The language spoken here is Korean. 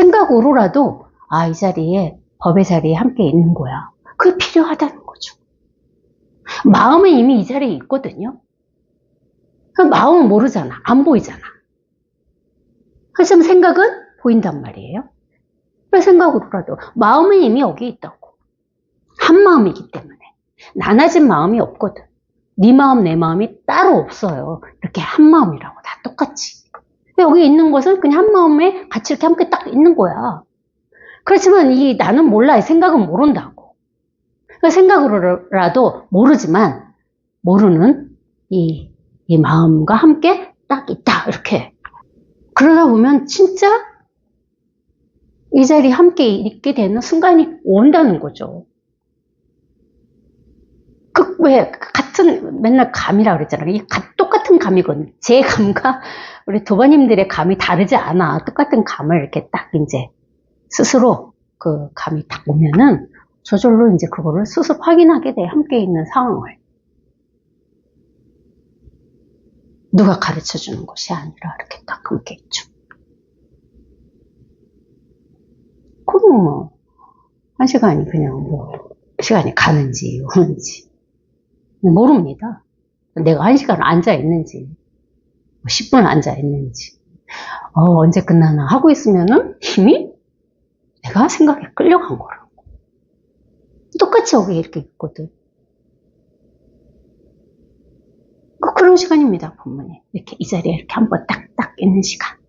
생각으로라도 아, 이 자리에 법의 자리에 함께 있는 거야. 그게 필요하다는 거죠. 마음은 이미 이 자리에 있거든요. 그 마음은 모르잖아. 안 보이잖아. 하지만 생각은 보인단 말이에요. 그 생각으로라도 마음은 이미 여기 있다고. 한 마음이기 때문에 나눠진 마음이 없거든. 네 마음 내 마음이 따로 없어요. 이렇게 한 마음이라고 다 똑같이. 여기 있는 것은 그냥 한 마음에 같이 이렇게 함께 딱 있는 거야. 그렇지만 이 나는 몰라. 이 생각은 모른다고. 그 생각으로라도 모르지만 모르는 이, 이 마음과 함께 딱 있다. 이렇게. 그러다 보면 진짜 이 자리에 함께 있게 되는 순간이 온다는 거죠. 그, 왜, 같은, 맨날 감이라 그랬잖아요. 똑같은 감이거든요. 제 감과 우리 도바님들의 감이 다르지 않아. 똑같은 감을 이렇게 딱 이제 스스로 그 감이 딱 오면은 저절로 이제 그거를 스스로 확인하게 돼. 함께 있는 상황을. 누가 가르쳐 주는 것이 아니라 이렇게 딱 함께 있죠. 그럼 뭐, 한 시간이 그냥 뭐, 시간이 가는지, 오는지. 모릅니다. 내가 한 시간 앉아 있는지, 10분 앉아 있는지, 어, 언제 끝나나 하고 있으면은 이미 내가 생각에 끌려간 거라고. 똑같이 여기 이렇게 있거든. 그- 그런 시간입니다, 본문에. 이렇게 이 자리에 이렇게 한번 딱딱 있는 시간.